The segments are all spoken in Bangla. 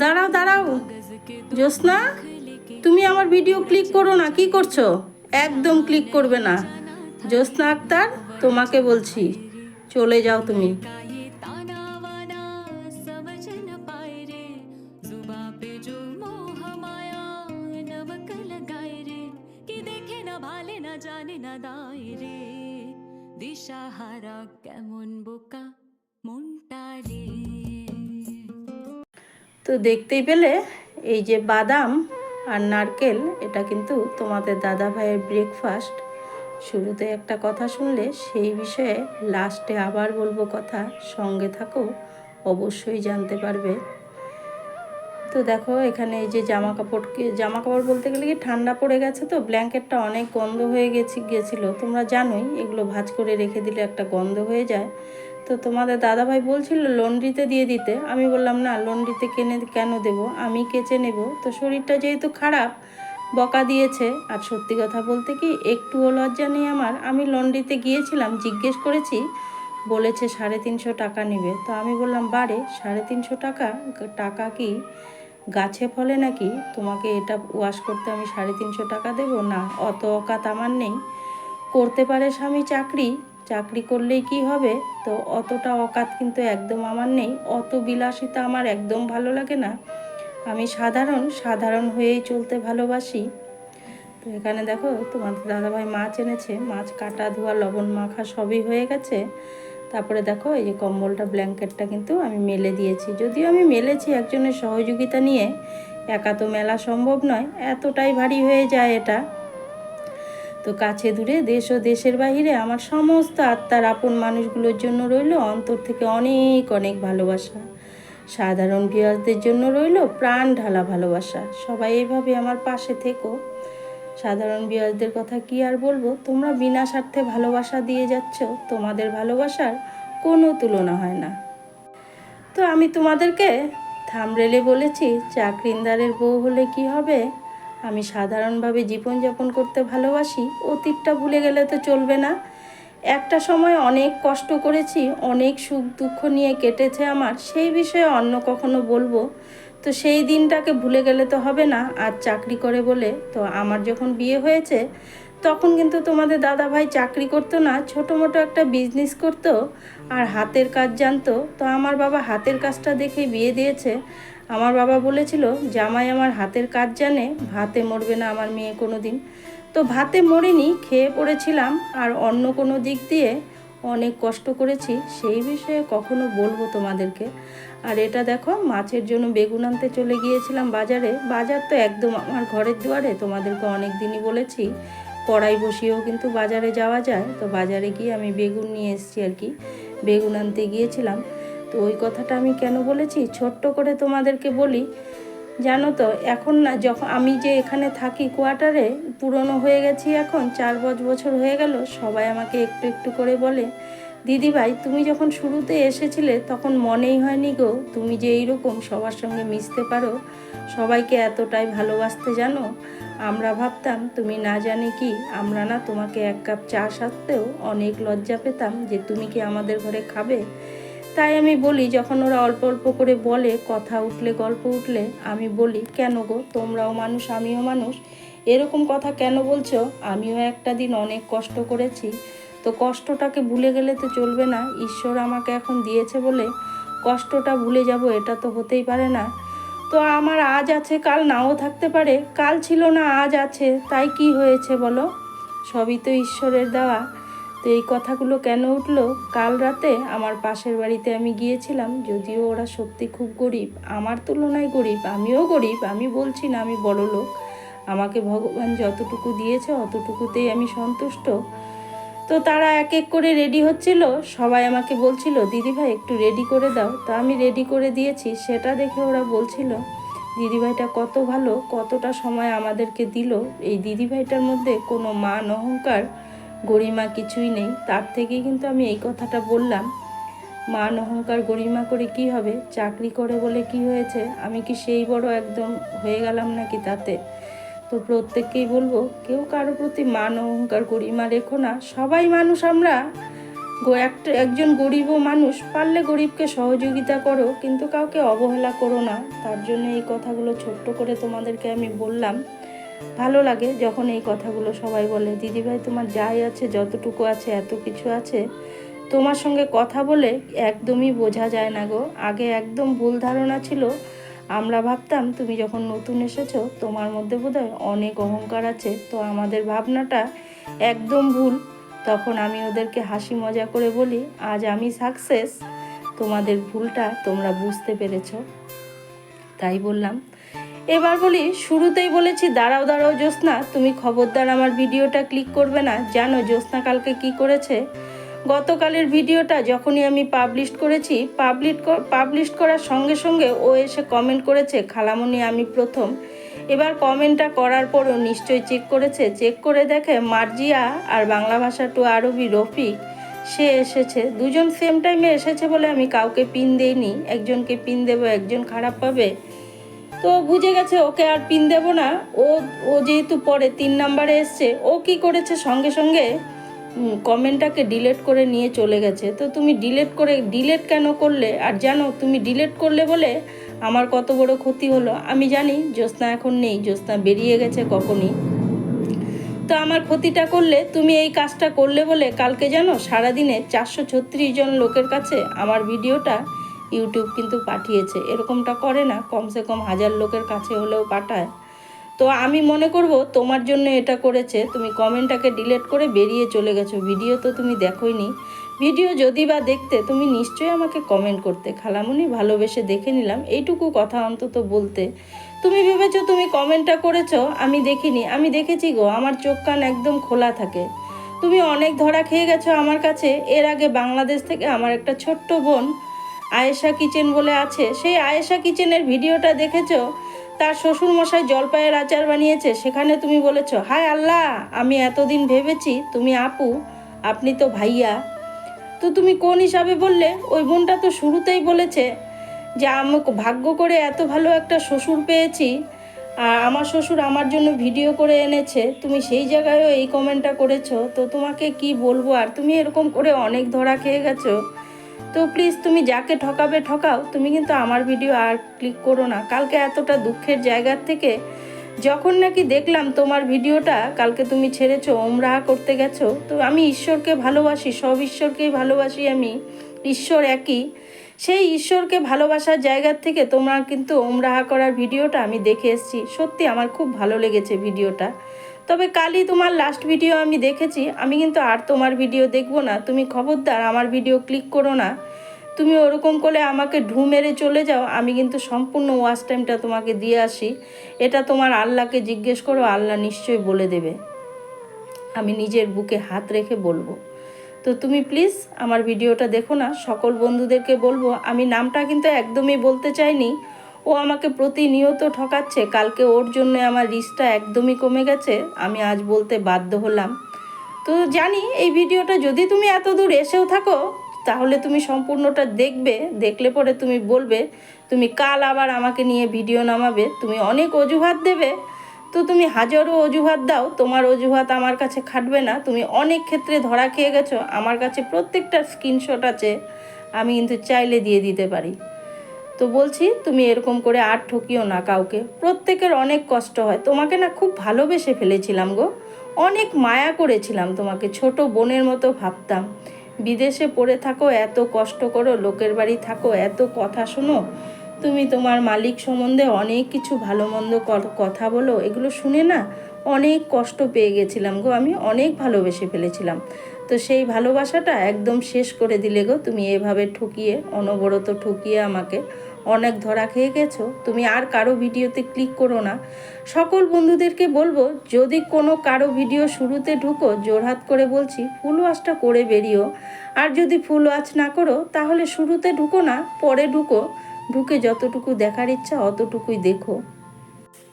দাঁড়াও দাঁড়াও। জ্যোৎস্না, তুমি আমার ভিডিও ক্লিক করো না, কি করছ? একদম ক্লিক করবে না। জ্যোৎস্না আক্তার, তোমাকে বলছি, চলে যাও তুমি। জানে না দায় রে দিশাহারা কেমন বোকা, মনটা রে। তো দেখতেই পেলে এই যে বাদাম আর নারকেল, এটা কিন্তু তোমাদের দাদা ভাইয়ের ব্রেকফাস্ট শুরুতে একটা কথা শুনলে সেই বিষয়ে লাস্টে আবার বলব কথা, সঙ্গে থাকো, অবশ্যই জানতে পারবে। তো দেখো, এখানে এই যে জামা কাপড়কে জামা কাপড় বলতে গেলে কি ঠান্ডা পড়ে গেছে তো, ব্ল্যাঙ্কেটটা অনেক গন্ধ হয়ে গেছি, গেছিল। তোমরা জানোই, এগুলো ভাঁজ করে রেখে দিলে একটা গন্ধ হয়ে যায়। তো তোমাদের দাদাভাই বলছিল লন্ড্রিতে দিয়ে দিতে। আমি বললাম, না, লন্ড্রিতে কেনে, কেন দেব? আমি কেচে নেব। তো শরীরটা যেহেতু খারাপ, বকা দিয়েছে। আর সত্যি কথা বলতে কি, একটুও লজ্জা নেই আমার। আমি লন্ড্রিতে গিয়েছিলাম, জিজ্ঞেস করেছি, বলেছে সাড়ে তিনশো টাকা নেবে। তো আমি বললাম, বারে, সাড়ে তিনশো টাকা? টাকা কি? গাছে ফলে নাকি? তোমাকে এটা ওয়াশ করতে আমি সাড়ে তিনশো টাকা দেবো? না, অত অকাত আমার নেই। করতে পারে স্বামী চাকরি? চাকরি করলেই কি হবে? তো অতটা অকাত কিন্তু একদম আমার নেই। অত বিলাসিতা আমার একদম ভালো লাগে না। আমি সাধারণ সাধারণ হয়েই চলতে ভালোবাসি। তো এখানে দেখো তোমাদের দাদাভাই মাছ এনেছে। মাছ কাটা, ধোয়া, লবণ মাখা সবই হয়ে গেছে। তারপরে দেখো, এই যে কম্বলটা, ব্ল্যাঙ্কেটটা কিন্তু আমি মেলে দিয়েছি। যদিও আমি মেলেছি একজনের সহযোগিতা নিয়ে। একা তো মেলা সম্ভব নয়। এতটাই ভারী হয়ে যায় এটা। তো কাছে দূরে দেশ ও দেশের বাহিরে আমার সমস্ত আত্মার আপন মানুষগুলোর জন্য রইল অন্তর থেকে অনেক অনেক ভালোবাসা। সাধারণ বিয়াসদের জন্য রইল প্রাণ ঢালা ভালোবাসা। সবাই এভাবে আমার পাশে থেকো। সাধারণ বিয়াসদের কথা কি আর বলব? তোমরা বিনা স্বার্থে ভালোবাসা দিয়ে যাচ্ছ, তোমাদের ভালোবাসার কোনো তুলনা হয় না। তো আমি তোমাদেরকে থামরেলে বলেছি, চাকরিন্দারের বউ হলে কি হবে? আমি সাধারণভাবে জীবনযাপন করতে ভালোবাসি, অতীতটা ভুলে গেলে তো চলবে না। একটা সময় অনেক কষ্ট করেছি, অনেক সুখ দুঃখ নিয়ে কেটেছে আমার, সেই বিষয়ে অন্য কখনো বলব। তো সেই দিনটাকে ভুলে গেলে তো হবে না, আর চাকরি করে বলে তো আমার যখন বিয়ে হয়েছে, তখন কিন্তু তোমাদের দাদা ভাই চাকরি করতো না ছোটো মোটো একটা বিজনেস করতো, আর হাতের কাজ জানতো। তো আমার বাবা হাতের কাজটা দেখে বিয়ে দিয়েছে। আমার বাবা বলেছিল, জামাই আমার হাতের কাজ জানে, ভাতে মরবে না আমার মেয়ে কোনো দিন তো ভাতে মরিনি, খেয়ে পড়েছিলাম, আর অন্য কোনো দিক দিয়ে অনেক কষ্ট করেছি, সেই বিষয়ে কখনো বলব তোমাদেরকে। আর এটা দেখো, মাছের জন্য বেগুন আনতে চলে গিয়েছিলাম বাজারে। বাজার তো একদম আমার ঘরের দুয়ারে, তোমাদেরকে অনেক দিনই বলেছি, কড়াই বসিয়েও কিন্তু বাজারে যাওয়া যায়। তো বাজারে গিয়ে আমি বেগুন নিয়ে এসেছি আর কি। বেগুন আনতে গিয়েছিলাম। তো ওই কথাটা আমি কেন বলেছি? ছোট্ট করে তোমাদেরকে বলি, জানো তো, এখন না যখন আমি যে এখানে থাকি কোয়ার্টারে, পুরনো হয়ে গেছি এখন, চার পাঁচ বছর হয়ে গেল, সবাই আমাকে একটু একটু করে বলে দিদি ভাই তুমি যখন শুরুতে এসেছিলে, তখন মনেই হয়নি গো, তুমি যে এইরকম সবার সঙ্গে মিশতে পারো, সবাইকে এতটাই ভালোবাসতে জানো। আমরা ভাবতাম, তুমি না জানি কি, আমরা না তোমাকে এক কাপ চা সারতেও অনেক লজ্জা পেতাম যে তুমি কি আমাদের ঘরে খাবে? তাই আমি বলি, যখন ওরা অল্প অল্প করে বলে, কথা উঠলে, গল্প উঠলে, আমি বলি, কেন গো? তোমরাও মানুষ, আমিও মানুষ। এরকম কথা কেন বলছো? আমিও একটা দিন অনেক কষ্ট করেছি। তো কষ্টটাকে ভুলে গেলে তো চলবে না। ঈশ্বর আমাকে এখন দিয়েছে বলে কষ্টটা ভুলে যাব, এটা তো হতেই পারে না। তো আমার আজ আছে, কাল নাও থাকতে পারে। কাল ছিল না, আজ আছে। তাই কি হয়েছে বলো? সবই তো ঈশ্বরের দেওয়া। তো এই কথাগুলো কেন উঠল? কাল রাতে আমার পাশের বাড়িতে আমি গিয়েছিলাম, যদিও ওরা সত্যি খুব গরিব। আমার তুলনায় গরিব, আমিও গরিব, আমি বলছি না আমি বড় লোক। আমাকে ভগবান যতটুকু দিয়েছে অতটুকুতেই আমি সন্তুষ্ট। তো তারা এক এক করে রেডি হচ্ছিল। সবাই আমাকে বলছিল দিদিভাই একটু রেডি করে দাও। তো আমি রেডি করে দিয়েছি। সেটা দেখে ওরা বলছিল দিদিভাইটা কত ভালো, কতটা সময় আমাদেরকে দিল। এই দিদিভাইটার মধ্যে কোনো মান অহংকার গরিমা কিছুই নেই। তার থেকেই কিন্তু আমি এই কথাটা বললাম। মান অহংকার গরিমা করে কি হবে? চাকরি করে বলে কি হয়েছে? আমি কি সেই বড় একদম হয়ে গেলাম নাকি তাতে? তো প্রত্যেককেই বলব, কেউ কারও প্রতি মান অহংকার গরিমা রেখো না। সবাই মানুষ আমরা। একটা, একজন গরিব মানুষ পারলে গরিবকে সহযোগিতা করো, কিন্তু কাউকে অবহেলা করো না। তার জন্য এই কথাগুলো ছোট্ট করে তোমাদেরকে আমি বললাম। ভালো লাগে যখন এই কথাগুলো সবাই বলে দিদিভাই তোমার যাই আছে, যতটুকু আছে, এত কিছু আছে। তোমার সঙ্গে কথা বলে একদমই বোঝা যায় না গো। আগে একদম ভুল ধারণা ছিল। আমরা ভাবতাম, তুমি যখন নতুন এসেছ, তোমার মধ্যে বোধহয় অনেক অহংকার আছে। তো আমাদের ভাবনাটা একদম ভুল। তখন আমি ওদেরকে হাসি মজা করে বলি, আজ আমি সাকসেস, তোমাদের ভুলটা তোমরা বুঝতে পেরেছ। তাই বললাম। এবার বলি, শুরুতেই বলেছি, দাঁড়াও দাঁড়াও, জ্যোৎস্না। তুমি খবরদার, আমার ভিডিওটা ক্লিক করবে না। জানো জ্যোৎস্না কালকে কি করেছে? গতকালের ভিডিওটা যখনই আমি পাবলিশ করেছি পাবলিশ পাবলিশ করার সঙ্গে সঙ্গে ও এসে কমেন্ট করেছে খালামণি আমি প্রথম। এবার কমেন্টটা করার পরও নিশ্চয়ই চেক করেছে। চেক করে দেখে মার্জিয়া আর বাংলা ভাষা টু আরবি রফিক, সে এসেছে। দুজন সেম টাইমে এসেছে বলে আমি কাউকে পিন দেইনি। একজনকে পিন দেবো, একজন খারাপ পাবে। তো বুঝে গেছে ওকে আর পিন দেবো না। ও ও যেহেতু পরে তিন নাম্বারে এসছে, ও কি করেছে সঙ্গে সঙ্গে কমেন্টটাকে ডিলেট করে নিয়ে চলে গেছে। তো তুমি ডিলেট করে ডিলেট কেন করলে? আর জানো তুমি ডিলেট করলে বলে আমার কত বড় ক্ষতি হলো। আমি জানি জ্যোৎস্না এখন নেই, জ্যোৎস্না বেরিয়ে গেছে কখনই। তো আমার ক্ষতিটা করলে, তুমি এই কাজটা করলে বলে কালকে জানো সারাদিনে চারশো ছত্রিশ জন লোকের কাছে আমার ভিডিওটা ইউটিউব কিন্তু পাঠিয়েছে। এরকমটা করে না, কমসে কম হাজার লোকের কাছে হলেও পাঠায়। তো আমি মনে করব তোমার জন্য এটা করেছে, তুমি কমেন্টটাকে ডিলেট করে বেরিয়ে চলে গেছো। ভিডিও তো তুমি দেখোইনি। ভিডিও যদি বা দেখতে, তুমি নিশ্চয়ই আমাকে কমেন্ট করতে। খালামুনি ভালোবেসে দেখে নিলাম, এইটুকু কথা অন্তত বলতে। তুমি ভেবেছো তুমি কমেন্টটা করেছ? আমি দেখিনি। আমি দেখেছি গো, আমার চোখ কান একদম খোলা থাকে। তুমি অনেক ধরা খেয়ে গেছো আমার কাছে। এর আগে বাংলাদেশ থেকে আমার একটা ছোট্ট বোন আয়েশা কিচেন বলে আছে। সেই আয়েশা কিচেনের ভিডিওটা দেখেছ? তার শ্বশুরমশাই জলপাইয়ের আচার বানিয়েছে। সেখানে তুমি বলেছ, হায় আল্লাহ, আমি এতদিন ভেবেছি তুমি আপু, আপনি তো ভাইয়া। তো তুমি কোন হিসাবে বললে? ওই বোনটা তো শুরুতেই বলেছে যে আমাকে ভাগ্য করে এত ভালো একটা শ্বশুর পেয়েছি, আর আমার শ্বশুর আমার জন্য ভিডিও করে এনেছে। তুমি সেই জায়গায়ও এই কমেন্টটা করেছ। তো তোমাকে কি বলব? আর তুমি এরকম করে অনেক ধরা খেয়ে গেছো। তো প্লিজ তুমি যাকে ঠকাবে ঠকাও, তুমি কিন্তু আমার ভিডিও আর ক্লিক করো না। কালকে এতটা দুঃখের জায়গার থেকে যখন নাকি দেখলাম তোমার ভিডিওটা কালকে তুমি ছেড়েছো ওমরাহা করতে গেছো, তো আমি ঈশ্বরকে ভালোবাসি, সব ঈশ্বরকেই ভালোবাসি আমি। ঈশ্বর একই। সেই ঈশ্বরকে ভালোবাসার জায়গার থেকে তোমার কিন্তু ওমরাহা করার ভিডিওটা আমি দেখে এসেছি। সত্যি আমার খুব ভালো লেগেছে ভিডিওটা তবে কালই তোমার লাস্ট ভিডিও আমি দেখেছি। আমি কিন্তু আর তোমার ভিডিও দেখব না। তুমি খবরদার, আমার ভিডিও ক্লিক করো না। তুমি ওরকম করে আমাকে ঢু মেরে চলে যাও, আমি কিন্তু সম্পূর্ণ ওয়াচ টাইমটা তোমাকে দিয়ে আসি। এটা তোমার আল্লাহকে জিজ্ঞেস করো, আল্লাহ নিশ্চয়ই বলে দেবে। আমি নিজের বুকে হাত রেখে বলব। তো তুমি প্লিজ আমার ভিডিওটা দেখো না। সকল বন্ধুদেরকে বলব, আমি নামটা কিন্তু একদমই বলতে চাইনি। ও আমাকে প্রতিনিয়ত ঠকাচ্ছে। কালকে ওর জন্য আমার রিস্কটা একদমই কমে গেছে, আমি আজ বলতে বাধ্য হলাম। তো জানি, এই ভিডিওটা যদি তুমি এত দূর এসেও থাকো, তাহলে তুমি সম্পূর্ণটা দেখবে, দেখলে পরে তুমি বলবে, তুমি কাল আবার আমাকে নিয়ে ভিডিও নামাবে, তুমি অনেক অজুহাত দেবে। তো তুমি হাজারো অজুহাত দাও, তোমার অজুহাত আমার কাছে খাটবে না, তুমি অনেক ক্ষেত্রে ধরা খেয়ে গেছো, আমার কাছে প্রত্যেকটা স্ক্রিনশট আছে, আমি কিন্তু চাইলে দিয়ে দিতে পারি। তো বলছি, তুমি এরকম করে আর ঠকিও না কাউকে। প্রত্যেকের অনেক কষ্ট হয়। তোমাকে না খুব ভালোবেসে ফেলেছিলাম গো। অনেক মায়া করেছিলাম তোমাকে, ছোট বোনের মতো ভাবতাম। বিদেশে পড়ে থাকো, এত কষ্ট করো, লোকের বাড়ি থাকো, এত কথা শোনো। তুমি তোমার মালিক সম্বন্ধে অনেক কিছু ভালো মন্দ কথা বলো, এগুলো শুনে না অনেক কষ্ট পেয়ে গেছিলাম গো, আমি অনেক ভালোবেসে ফেলেছিলাম। তো সেই ভালোবাসাটা একদম শেষ করে দিলে গো, তুমি এভাবে ঠকিয়ে, অনবরত ঠকিয়ে আমাকে অনেক ধরা খেয়ে গেছো, তুমি আর কারও ভিডিওতে ক্লিক করো না। সকল বন্ধুদেরকে বলব, যদি কোনো কারও ভিডিও শুরুতে ঢুকো, জোরহাত করে বলছি, ফুল ওয়াশটা করে বেরিও। আর যদি ফুল ওয়াচ না করো, তাহলে শুরুতে ঢুকো না, পরে ঢুকো। ঢুকে যতটুকু দেখার ইচ্ছা, অতটুকুই দেখো।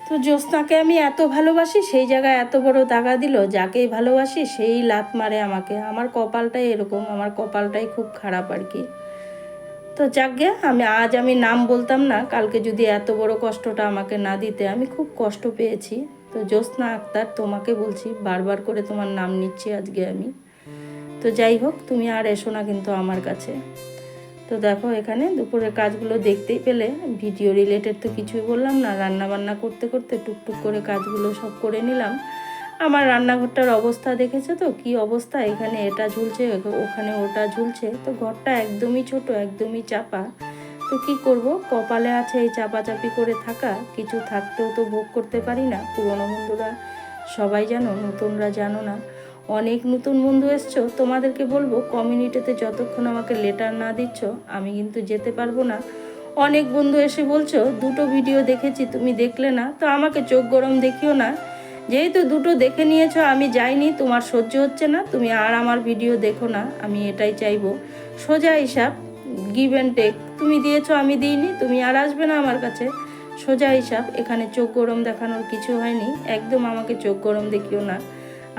তো জ্যোৎস্নাকে আমি এত ভালোবাসি, সেই জায়গায় এত বড় দাগা দিল, যাকেই ভালোবাসি, সেই লাত মারে আমাকে। আমার কপালটাই এরকম, আমার কপালটাই খুব খারাপ আর কি। তো যাকে আমি আজ আমি নাম বলতাম না, কালকে যদি এত বড় কষ্টটা আমাকে না দিতে, আমি খুব কষ্ট পেয়েছি। তো জ্যোৎস্না আক্তার, তোমাকে বলছি, বারবার করে তোমার নাম নিচ্ছি আজকে আমি। তো যাই হোক, তুমি আর এসো না কিন্তু আমার কাছে। তো দেখো এখানে দুপুরের কাজগুলো দেখতেই পেলে, ভিডিও রিলেটেড তো কিছুই বললাম না রান্না বান্না করতে করতে টুকটুক করে কাজগুলো সব করে নিলাম। আমার রান্নাঘরটার অবস্থা দেখেছ তো? কি অবস্থা? এখানে এটা ঝুলছে, ওখানে ওটা ঝুলছে। তো ঘরটা একদমই ছোট, একদমই চাপা। তো কি করব? কপালে আছে এই চাপাচাপি করে থাকা। কিছু থাকতেও তো ভোগ করতে পারি না। পুরনো বন্ধুরা সবাই জানো, নতুনরা জানো না। অনেক নতুন বন্ধু এসছো। তোমাদেরকে বলব, কমিউনিটিতে যতক্ষণ আমাকে লেটার না দিচ্ছ, আমি কিন্তু যেতে পারব না। অনেক বন্ধু এসে বলছো, দুটো ভিডিও দেখেছি, তুমি দেখলে না? তো আমাকে চোখ গরম দেখিও না। যেহেতু দুটো দেখে নিয়েছো, আমি যাইনি, তোমার সহ্য হচ্ছে না, তুমি আর আমার ভিডিও দেখো না, আমি এটাই চাইব। সোজা হিসাব গিভ অ্যান্ড টেক তুমি দিয়েছ, আমি দিইনি, তুমি আর আসবে না আমার কাছে। সোজা হিসাব, এখানে চোখ গরম দেখানোর কিছু হয়নি, একদম আমাকে চোখ গরম দেখিও না।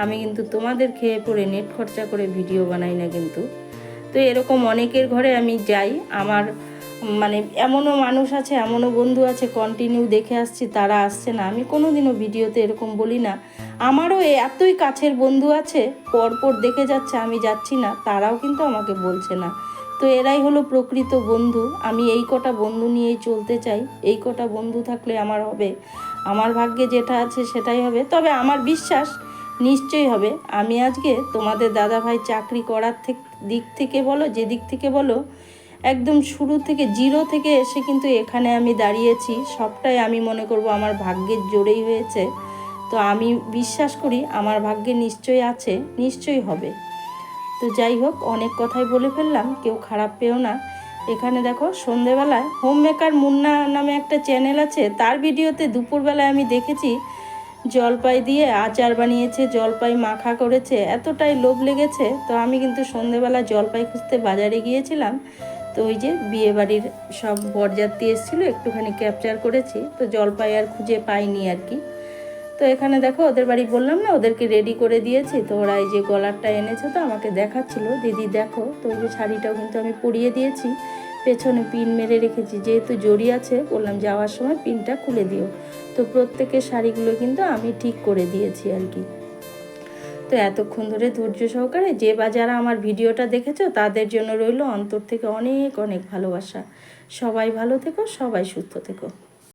আমি কিন্তু তোমাদের খেয়ে পড়ে নেট খরচা করে ভিডিও বানাই না কিন্তু। তো এরকম অনেকের ঘরে আমি যাই, আমার মানে এমনও মানুষ আছে, এমনও বন্ধু আছে কন্টিনিউ দেখে আসছি, তারা আসছে না। আমি কোনোদিনও ভিডিওতে এরকম বলি না। আমারও এতই কাছের বন্ধু আছে, পরপর দেখে যাচ্ছে, আমি যাচ্ছি না, তারাও কিন্তু আমাকে বলছে না। তো এরাই হলো প্রকৃত বন্ধু। আমি এই কটা বন্ধু নিয়েই চলতে চাই। এই কটা বন্ধু থাকলে আমার হবে। আমার ভাগ্যে যেটা আছে সেটাই হবে। তবে আমার বিশ্বাস নিশ্চয়ই হবে। আমি আজকে তোমাদের দাদা ভাই চাকরি করার থেকে, দিক থেকে বলো যে দিক থেকে বলো একদম শুরু থেকে জিরো থেকে এসে কিন্তু এখানে আমি দাঁড়িয়েছি। সবটাই আমি মনে করব আমার ভাগ্যের জোরেই হয়েছে। তো আমি বিশ্বাস করি আমার ভাগ্যে নিশ্চয়ই আছে, নিশ্চয়ই হবে। তো যাই হোক, অনেক কথাই বলে ফেললাম, কেউ খারাপ পেও না। এখানে দেখো, সন্ধেবেলায় হোম মেকার মুন্না নামে একটা চ্যানেল আছে, তার ভিডিওতে দুপুরবেলায় আমি দেখেছি, জলপাই দিয়ে আচার বানিয়েছে, জলপাই মাখা করেছে, এতটাই লোভ লেগেছে। তো আমি কিন্তু সন্ধেবেলা জলপাই খুঁজতে বাজারে গিয়েছিলাম। তো ওই যে বিয়ে বাড়ির সব বরযাত্রী এসেছিল, একটুখানি ক্যাপচার করেছি, তো জলপাই আর খুঁজে পাইনি আর কি। তো এখানে দেখো, ওদের বাড়ি বললাম না, ওদেরকে রেডি করে দিয়েছি, তো ওরা এই যে গলারটা এনেছে তো আমাকে দেখাচ্ছিল, দিদি, দেখো, তো ওই যে শাড়িটাও কিন্তু আমি পরিয়ে দিয়েছি, পেছনে পিন মেরে রেখেছি, যেহেতু জড়ি আছে, বললাম যাওয়ার সময় পিনটা খুলে দিও। তো প্রত্যেকের শাড়িগুলো কিন্তু আমি ঠিক করে দিয়েছি আর কি। তো এতক্ষণ ধরে ধৈর্য সহকারে যে বা যারা আমার ভিডিওটা দেখেছ, তাদের জন্য রইল অন্তর থেকে অনেক অনেক ভালোবাসা। সবাই ভালো থেকো, সবাই সুস্থ থেকো।